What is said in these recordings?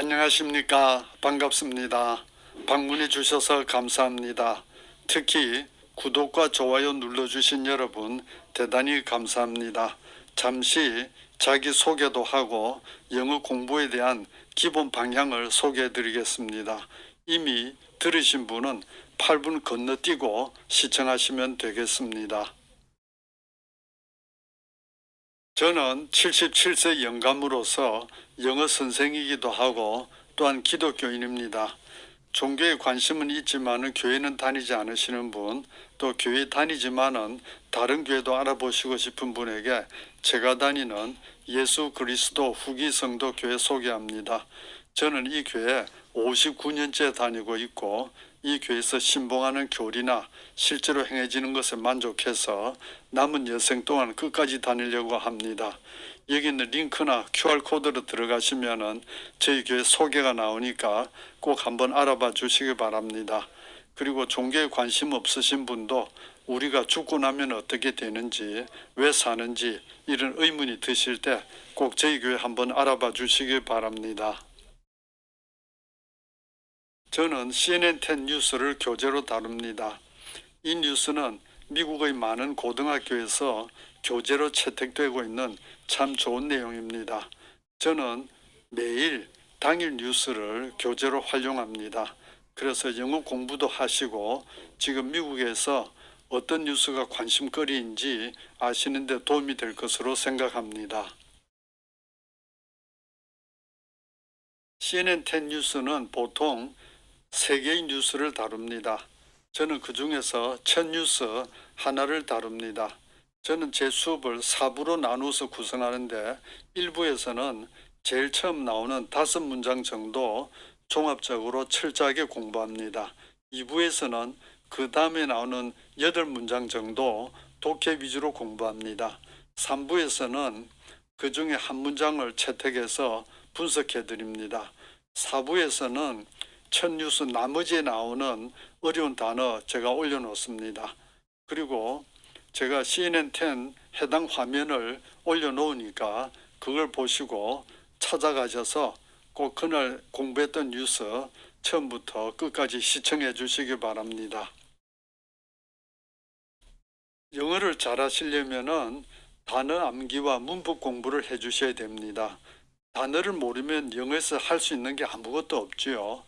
안녕하십니까. 반갑습니다. 방문해 주셔서 감사합니다. 특히 구독과 좋아요 눌러주신 여러분 대단히 감사합니다. 잠시 자기 소개도 하고 영어 공부에 대한 기본 방향을 소개해 드리겠습니다. 이미 들으신 분은 8분 건너뛰고 시청하시면 되겠습니다. 저는 77세 영감으로서 영어 선생이기도 하고 또한 기독교인입니다. 종교에 관심은 있지만은 교회는 다니지 않으시는 분, 또 교회 다니지만은 다른 교회도 알아보시고 싶은 분에게 제가 다니는 예수 그리스도 후기 성도 교회 소개합니다. 저는 이 교회 59년째 다니고 있고 이 교회에서 신봉하는 교리나 실제로 행해지는 것에 만족해서 남은 여생 동안 끝까지 다니려고 합니다. 여기 있는 링크나 QR코드로 들어가시면은 저희 교회 소개가 나오니까 꼭 한번 알아봐 주시기 바랍니다. 그리고 종교에 관심 없으신 분도 우리가 죽고 나면 어떻게 되는지, 왜 사는지 이런 의문이 드실 때 꼭 저희 교회 한번 알아봐 주시기 바랍니다. 저는 CNN10 뉴스를 교재로 다룹니다. 이 뉴스는 미국의 많은 고등학교에서 교재로 채택되고 있는 참 좋은 내용입니다. 저는 매일 당일 뉴스를 교재로 활용합니다. 그래서 영어 공부도 하시고 지금 미국에서 어떤 뉴스가 관심거리인지 아시는데 도움이 될 것으로 생각합니다. CNN10 뉴스는 보통 세 개의 뉴스를 다룹니다. 저는 그 중에서 첫 뉴스 하나를 다룹니다. 저는 제 수업을 4부로 나누어서 구성하는데 1부에서는 제일 처음 나오는 다섯 문장 정도 종합적으로 철저하게 공부합니다. 2부에서는 그 다음에 나오는 여덟 문장 정도 독해 위주로 공부합니다. 3부에서는 그 중에 한 문장을 채택해서 분석해 드립니다. 4부에서는 첫 뉴스 나머지에 나오는 어려운 단어 제가 올려놓습니다. 그리고 제가 CNN10 해당 화면을 올려놓으니까 그걸 보시고 찾아가셔서 꼭 그날 공부했던 뉴스 처음부터 끝까지 시청해 주시기 바랍니다. 영어를 잘하시려면은 단어 암기와 문법 공부를 해 주셔야 됩니다. 단어를 모르면 영어에서 할 수 있는 게 아무것도 없지요.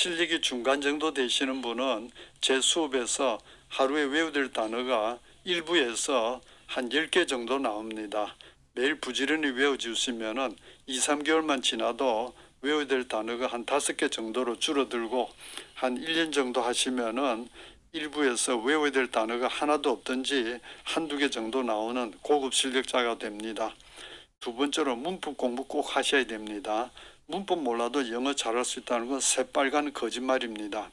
실력이 중간 정도 되시는 분은 제 수업에서 하루에 외워야 될 단어가 1부에서 한 10개 정도 나옵니다. 매일 부지런히 외워주시면은 2, 3개월만 지나도 외워야 될 단어가 한 5개 정도로 줄어들고 한 1년 정도 하시면은 일부에서 외워야 될 단어가 하나도 없든지 한두 개 정도 나오는 고급 실력자가 됩니다. 두 번째로 문법 공부 꼭 하셔야 됩니다. 문법 몰라도 영어 잘할 수 있다는 건 새빨간 거짓말입니다.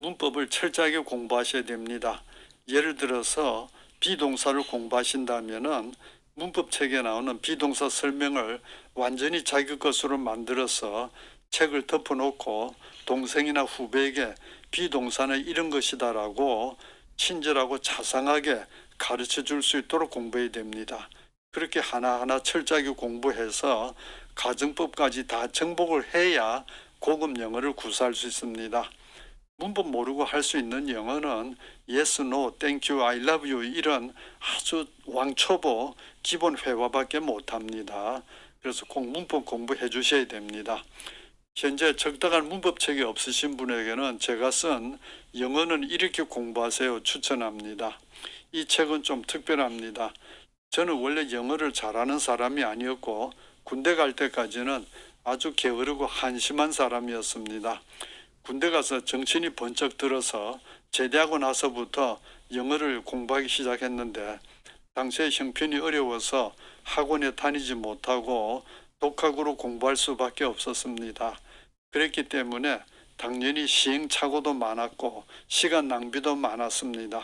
문법을 철저하게 공부하셔야 됩니다. 예를 들어서 비동사를 공부하신다면은 문법 책에 나오는 비동사 설명을 완전히 자기 것으로 만들어서 책을 덮어놓고 동생이나 후배에게 비동사는 이런 것이다라고 친절하고 자상하게 가르쳐 줄 수 있도록 공부해야 됩니다. 그렇게 하나하나 철저하게 공부해서 가정법까지 다 정복을 해야 고급 영어를 구사할 수 있습니다. 문법 모르고 할 수 있는 영어는 yes, no, thank you, I love you 이런 아주 왕초보 기본 회화밖에 못합니다. 그래서 꼭 문법 공부해 주셔야 됩니다. 현재 적당한 문법책이 없으신 분에게는 제가 쓴 영어는 이렇게 공부하세요 추천합니다. 이 책은 좀 특별합니다. 저는 원래 영어를 잘하는 사람이 아니었고 군대 갈 때까지는 아주 게으르고 한심한 사람이었습니다. 군대 가서 정신이 번쩍 들어서 제대하고 나서부터 영어를 공부하기 시작했는데 당시에 형편이 어려워서 학원에 다니지 못하고 독학으로 공부할 수밖에 없었습니다. 그랬기 때문에 당연히 시행착오도 많았고 시간 낭비도 많았습니다.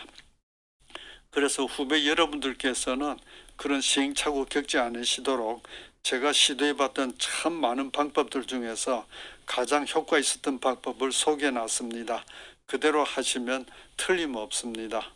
그래서 후배 여러분들께서는 그런 시행착오 겪지 않으시도록 제가 시도해봤던 참 많은 방법들 중에서 가장 효과 있었던 방법을 소개해 놨습니다. 그대로 하시면 틀림없습니다.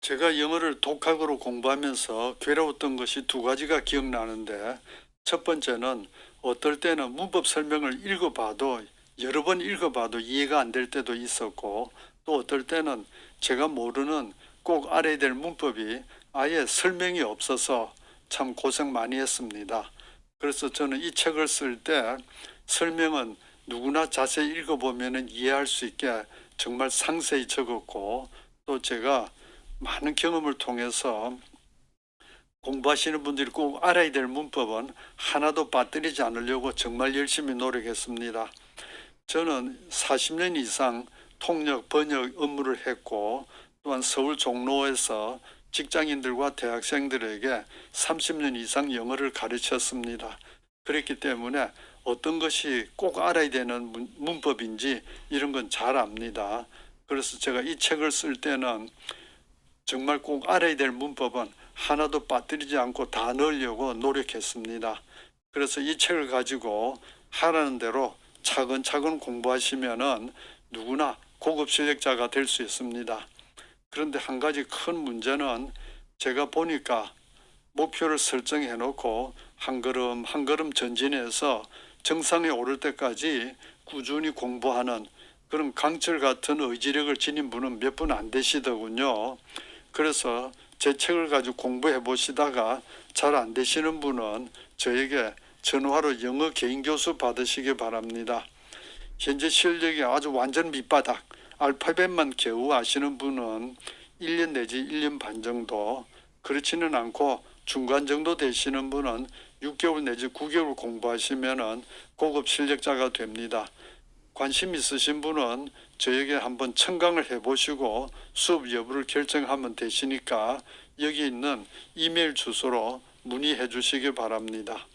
제가 영어를 독학으로 공부하면서 괴로웠던 것이 두 가지가 기억나는데 첫 번째는 어떨 때는 문법 설명을 읽어봐도 여러 번 읽어봐도 이해가 안 될 때도 있었고 또 어떨 때는 제가 모르는 꼭 알아야 될 문법이 아예 설명이 없어서 참 고생 많이 했습니다. 그래서 저는 이 책을 쓸 때 설명은 누구나 자세히 읽어보면 이해할 수 있게 정말 상세히 적었고 또 제가 많은 경험을 통해서 공부하시는 분들이 꼭 알아야 될 문법은 하나도 빠뜨리지 않으려고 정말 열심히 노력했습니다. 저는 40년 이상 통역, 번역 업무를 했고 또한 서울 종로에서 직장인들과 대학생들에게 30년 이상 영어를 가르쳤습니다. 그렇기 때문에 어떤 것이 꼭 알아야 되는 문- 문법인지 이런 건 잘 압니다. 그래서 제가 이 책을 쓸 때는 정말 꼭 알아야 될 문법은 하나도 빠뜨리지 않고 다 넣으려고 노력했습니다. 그래서 이 책을 가지고 하라는 대로 차근차근 공부하시면은 누구나 고급 실력자가 될 수 있습니다. 그런데 한 가지 큰 문제는 제가 보니까 목표를 설정해 놓고 한 걸음 한 걸음 전진해서 정상에 오를 때까지 꾸준히 공부하는 그런 강철 같은 의지력을 지닌 분은 몇 분 안 되시더군요. 그래서 제 책을 가지고 공부해 보시다가 잘 안 되시는 분은 저에게 전화로 영어 개인 교수 받으시기 바랍니다. 현재 실력이 아주 완전 밑바닥, 알파벳만 겨우 아시는 분은 1년 내지 1년 반 정도, 그렇지는 않고 중간 정도 되시는 분은 6개월 내지 9개월 공부하시면은 고급 실력자가 됩니다. 관심 있으신 분은 저에게 한번 청강을 해보시고 수업 여부를 결정하면 되시니까 여기 있는 이메일 주소로 문의해 주시기 바랍니다.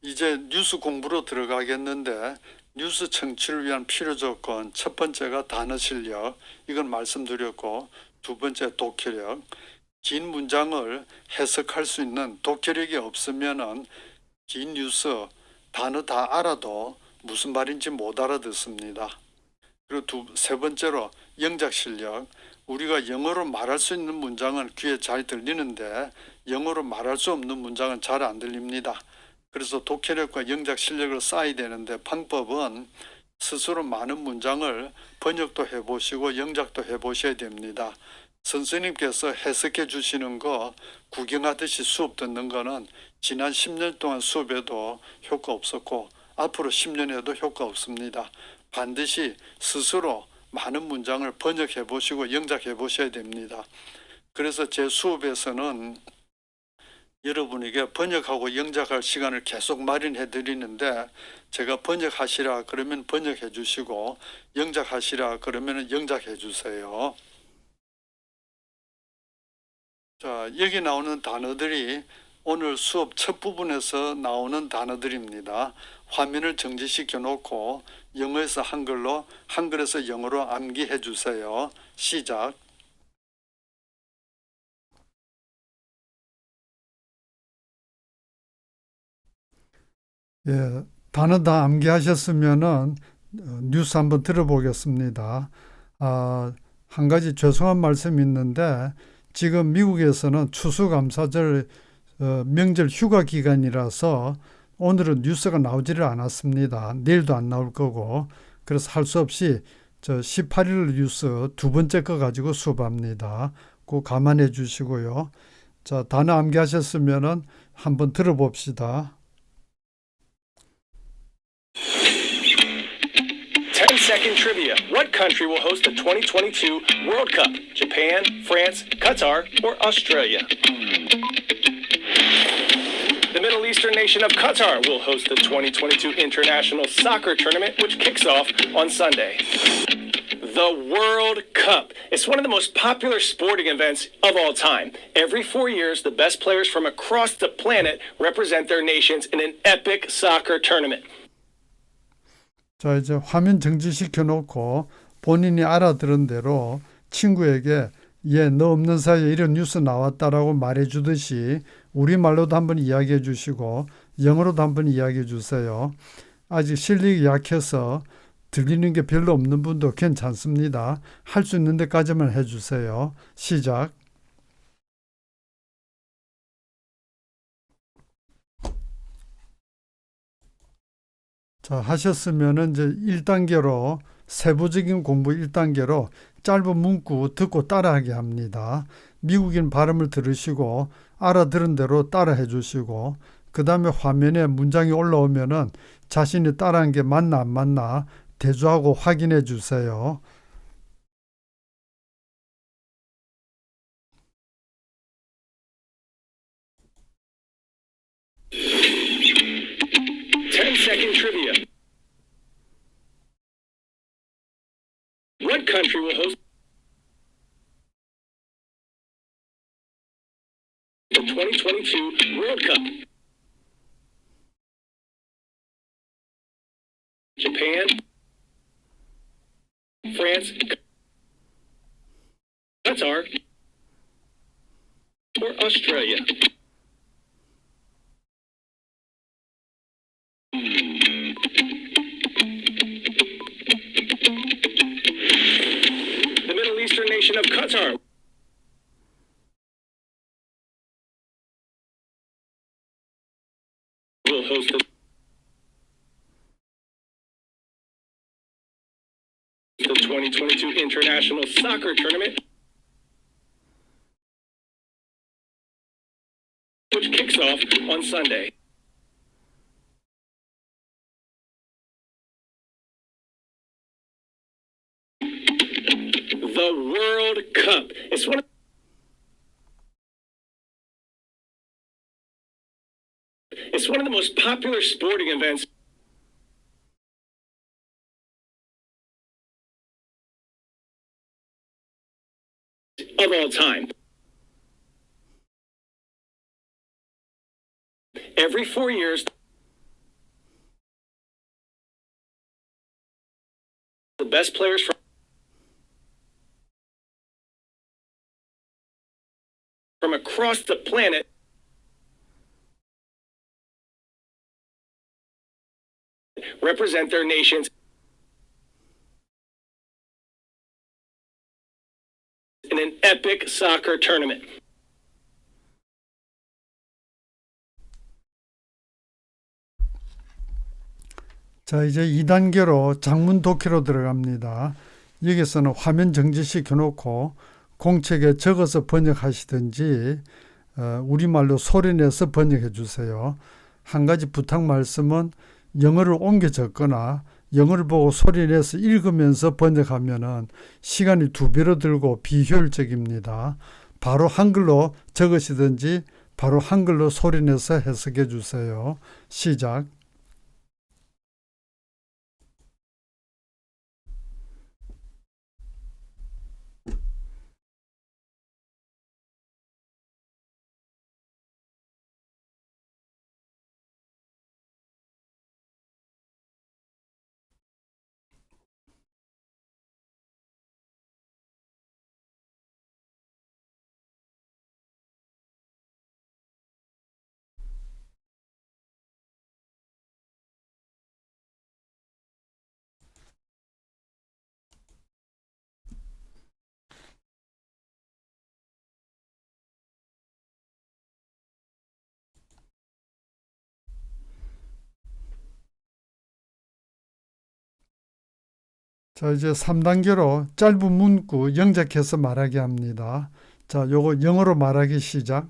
이제 뉴스 공부로 들어가겠는데 뉴스 청취를 위한 필요 조건 첫 번째가 단어 실력 이건 말씀드렸고 두 번째 독해력 긴 문장을 해석할 수 있는 독해력이 없으면은 긴 뉴스 단어 다 알아도 무슨 말인지 못 알아듣습니다. 그리고 두, 세 번째로 영작 실력. 우리가 영어로 말할 수 있는 문장은 귀에 잘 들리는데 영어로 말할 수 없는 문장은 잘 안 들립니다. 그래서 독해력과 영작 실력을 쌓아야 되는데 방법은 스스로 많은 문장을 번역도 해보시고 영작도 해보셔야 됩니다. 선생님께서 해석해 주시는 거 구경하듯이 수업 듣는 거는 지난 10년 동안 수업에도 효과 없었고 앞으로 10년에도 효과 없습니다. 반드시 스스로 많은 문장을 번역해 보시고 영작해 보셔야 됩니다. 그래서 제 수업에서는 여러분에게 번역하고 영작할 시간을 계속 마련해 드리는데 제가 번역하시라 그러면 번역해 주시고 영작하시라 그러면 영작해 주세요. 자, 여기 나오는 단어들이 오늘 수업 첫 부분에서 나오는 단어들입니다. 화면을 정지시켜 놓고 영어에서 한글로, 한글에서 영어로 암기해 주세요. 시작. 예, 단어 다 암기하셨으면은 어, 뉴스 한번 들어보겠습니다. 아, 한 가지 죄송한 말씀이 있는데 지금 미국에서는 추수감사절 어, 명절 휴가 기간이라서 오늘은 뉴스가 나오지를 않았습니다. 내일도 안 나올 거고 그래서 할 수 없이 저 18일 뉴스 두 번째 거 가지고 수업합니다. 꼭 감안해 주시고요. 자, 단어 암기하셨으면은 한번 들어봅시다. 10 second trivia. What country will host the 2022 World Cup? Japan, France, Qatar, or Australia? The Middle Eastern nation of Qatar will host the 2022 International Soccer Tournament, which kicks off on Sunday. The World Cup. It's one of the most popular sporting events of all time. Every four years, the best players from across the planet represent their nations in an epic soccer tournament. 자, 이제 화면 정지시켜 놓고 본인이 알아들은 대로 친구에게 예, 너 없는 사이에 이런 뉴스 나왔다라고 말해 주듯이 우리말로도 한번 이야기해 주시고 영어로도 한번 이야기해 주세요. 아직 실력이 약해서 들리는 게 별로 없는 분도 괜찮습니다. 할 수 있는 데까지만 해 주세요. 시작. 자, 하셨으면은 이제 1단계로 세부적인 공부 1단계로 짧은 문구 듣고 따라하게 합니다. 미국인 발음을 들으시고 알아들은 대로 따라해 주시고 그 다음에 화면에 문장이 올라오면은 자신이 따라한 게 맞나 안 맞나 대조하고 확인해 주세요. Second trivia. What country will host the 2022 World Cup? Japan, France, Qatar, or Australia? 2022 International Soccer Tournament, which kicks off on Sunday. The World Cup. It's one of It's one of the most popular sporting events all time. Every four years, the best players from from across the planet represent their nations epic soccer tournament. 자, 이제 2단계로 장문 독해로 들어갑니다. 여기서는 화면 정지시켜 놓고 공책에 적어서 번역하시든지 어, 우리말로 소리내서 번역해 주세요. 한 가지 부탁 말씀은 영어를 옮겨 적거나 영어를 보고 소리 내서 읽으면서 번역하면은 시간이 두 배로 들고 비효율적입니다. 바로 한글로 적으시든지 바로 한글로 소리 내서 해석해 주세요. 시작. 자, 이제 3단계로 짧은 문구 영작해서 말하게 합니다. 자, 요거 영어로 말하기 시작.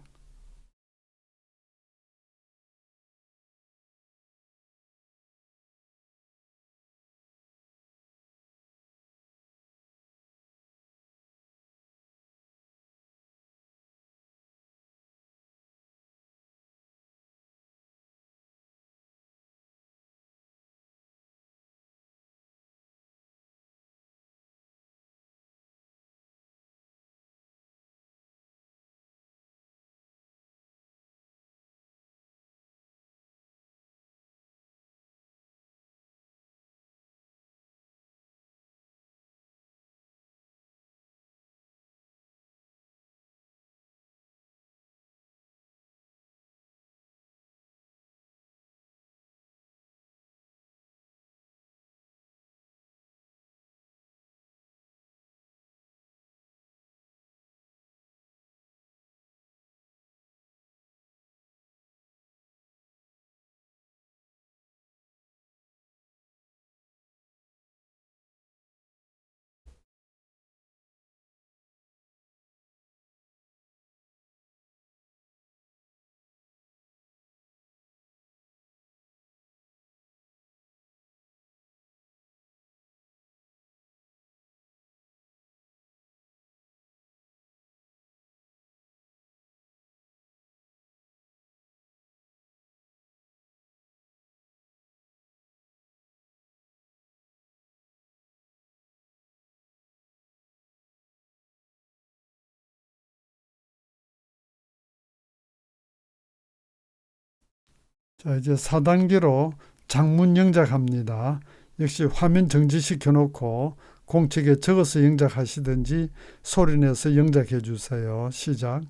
자, 이제 4단계로 장문 영작합니다. 역시 화면 정지시켜 놓고 공책에 적어서 영작하시든지 소리 내서 영작해 주세요. 시작.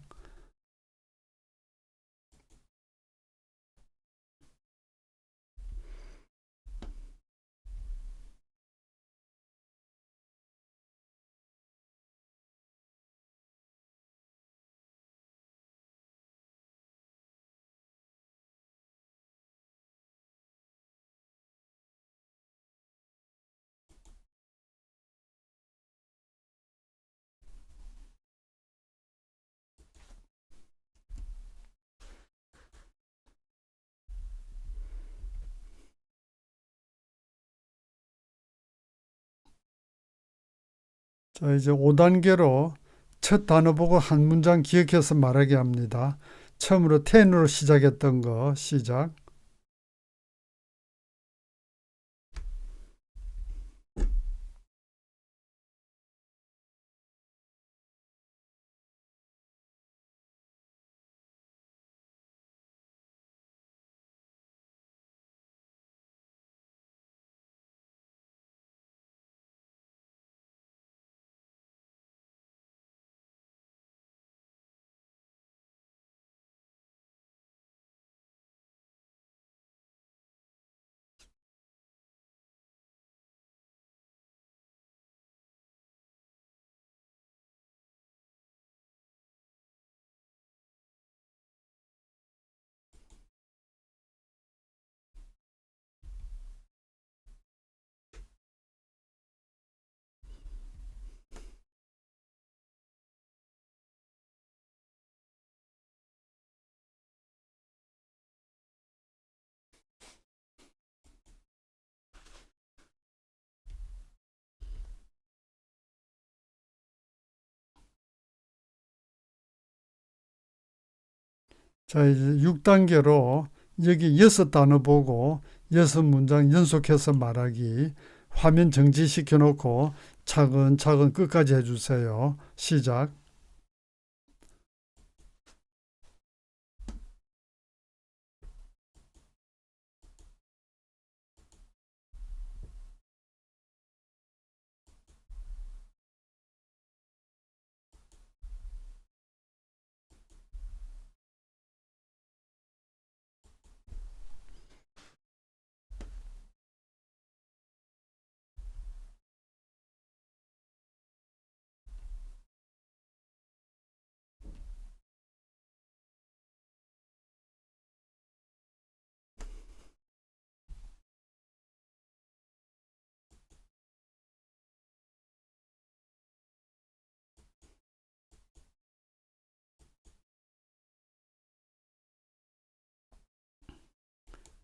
자, 이제 5단계로 첫 단어 보고 한 문장 기억해서 말하게 합니다. 처음으로 10으로 시작했던 거 시작. 자, 이제 6단계로 여기 여섯 단어 보고 여섯 문장 연속해서 말하기 화면 정지시켜 놓고 차근차근 끝까지 해주세요. 시작.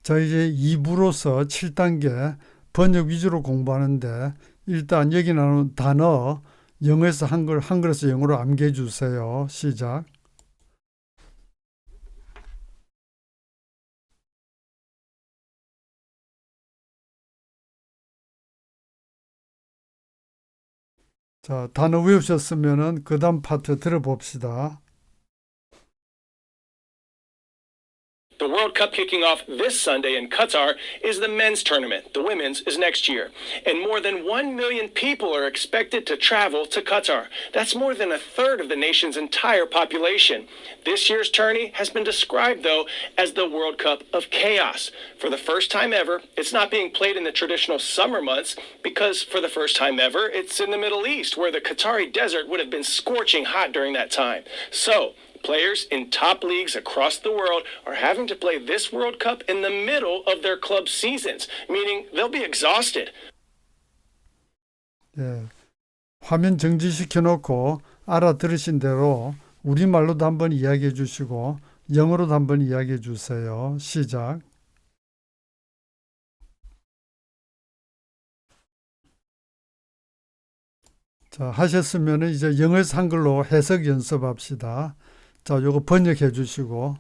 자, 이제 2부로서 7단계 번역 위주로 공부하는데 일단 여기 나오는 단어 영어에서 한글, 한글에서 영어로 암기해 주세요. 시작. 자, 단어 외우셨으면은 그 다음 파트 들어봅시다. The World Cup kicking off this Sunday in Qatar is the men's tournament. The women's is next year. And more than 1 million people are expected to travel to Qatar. That's more than a third of the nation's entire population. This year's tourney has been described, though, as the World Cup of Chaos. For the first time ever, it's not being played in the traditional summer months because, for the first time ever, it's in the Middle East, where the Qatari desert would have been scorching hot during that time. So, Players in top leagues across the world are having to play this World Cup in the middle of their club seasons, meaning they'll be exhausted. 예, 화면 정지시켜 놓고 알아들으신 대로 우리말로도 한번 이야기해 주시고 영어로도 한번 이야기해 주세요. 시작. 자, 하셨으면 이제 영어에서 한글로 해석 연습합시다. 자, 요거 번역해 주시고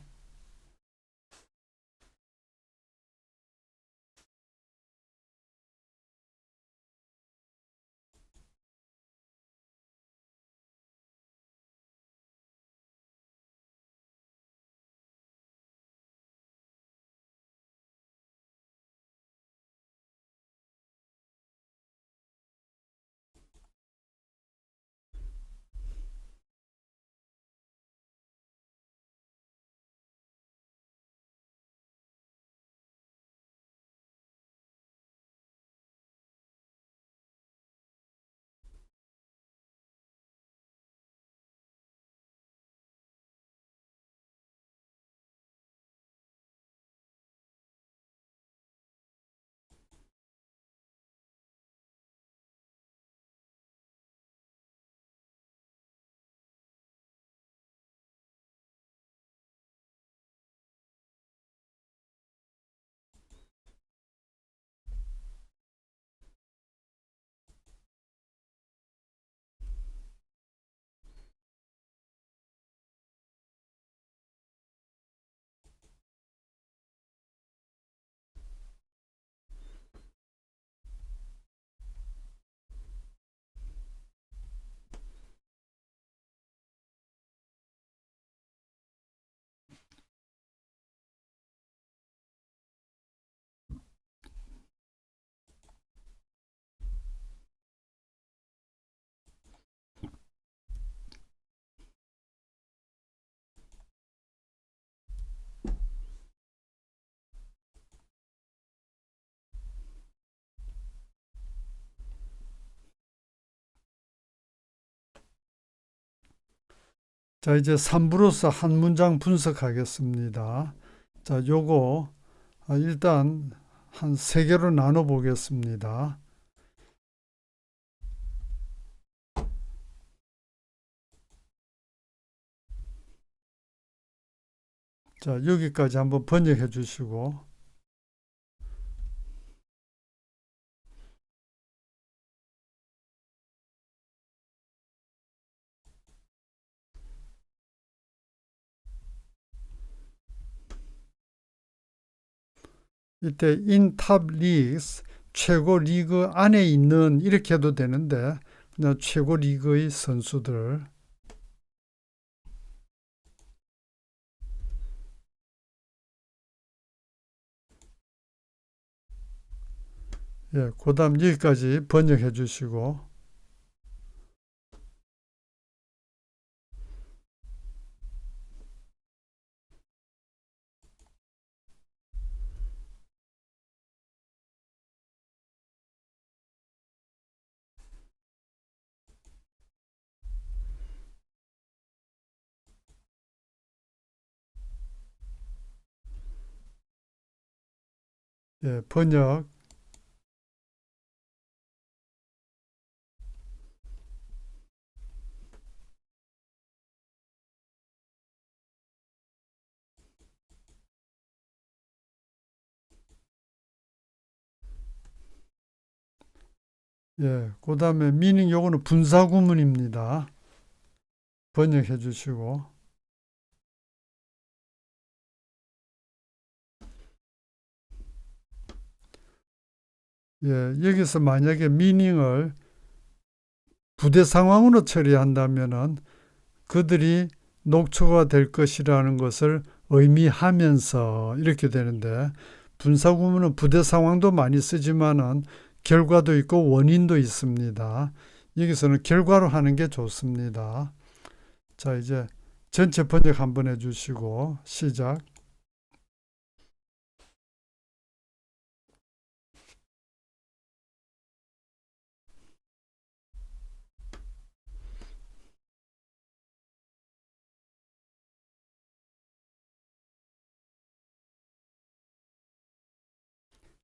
자, 이제 3부로서 한 문장 분석하겠습니다. 자, 요거 아, 일단 한 세 개로 나눠 보겠습니다. 자, 여기까지 한번 번역해 주시고 이때 인탑 리그스 최고 리그 안에 있는 이렇게 해도 되는데 그냥 최고 리그의 선수들. 예, 그 다음 여기까지 번역해 주시고 예, 번역 예, 그 다음에 미닝 요거는 분사 구문입니다. 번역해 주시고 예, 여기서 만약에 미닝을 부대 상황으로 처리한다면은 그들이 녹초가 될 것이라는 것을 의미하면서 이렇게 되는데 분사 구문은 부대 상황도 많이 쓰지만은 결과도 있고 원인도 있습니다. 여기서는 결과로 하는 게 좋습니다. 자, 이제 전체 번역 한번 해주시고 시작.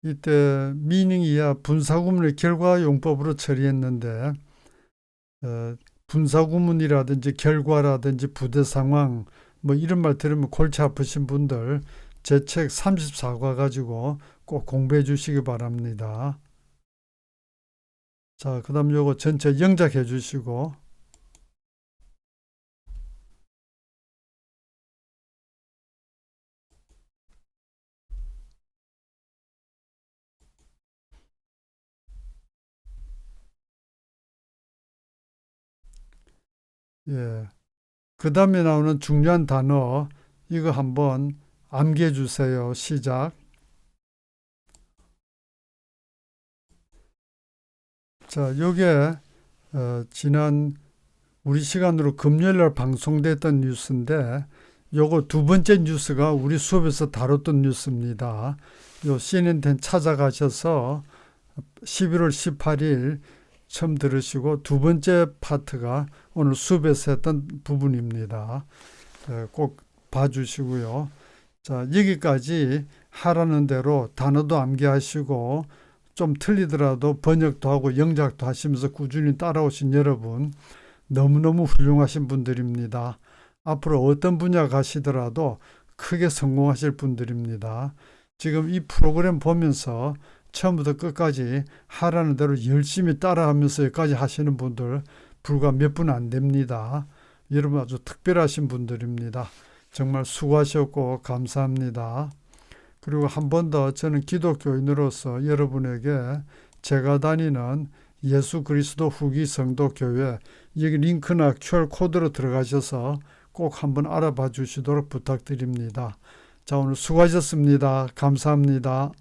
이때 이하 분사구문을 결과용법으로 처리했는데 어, 분사구문이라든지 결과라든지 부대 상황 뭐 이런 말 들으면 골치 아프신 분들 제 책 34과 가지고 꼭 공부해 주시기 바랍니다. 자, 그 다음 요거 전체 영작해 주시고 예. 그 다음에 나오는 중요한 단어, 이거 한번 암기해 주세요. 시작. 자, 요게, 어, 지난 우리 시간으로 금요일 날 방송됐던 뉴스인데, 요거 두 번째 뉴스가 우리 수업에서 다뤘던 뉴스입니다. 요 CNN10 찾아가셔서 11월 18일 처음 들으시고 두 번째 파트가 오늘 수업에서 했던 부분입니다. 예, 꼭 봐주시고요. 자, 여기까지 하라는 대로 단어도 암기하시고 좀 틀리더라도 번역도 하고 영작도 하시면서 꾸준히 따라오신 여러분 너무너무 훌륭하신 분들입니다. 앞으로 어떤 분야 가시더라도 크게 성공하실 분들입니다. 지금 이 프로그램 보면서 처음부터 끝까지 하라는 대로 열심히 따라하면서 여기까지 하시는 분들 불과 몇 분 안 됩니다. 여러분 아주 특별하신 분들입니다. 정말 수고하셨고 감사합니다. 그리고 한 번 더 저는 기독교인으로서 여러분에게 제가 다니는 예수 그리스도 후기 성도 교회 여기 링크나 QR 코드로 들어가셔서 꼭 한번 알아봐 주시도록 부탁드립니다. 자, 오늘 수고하셨습니다. 감사합니다.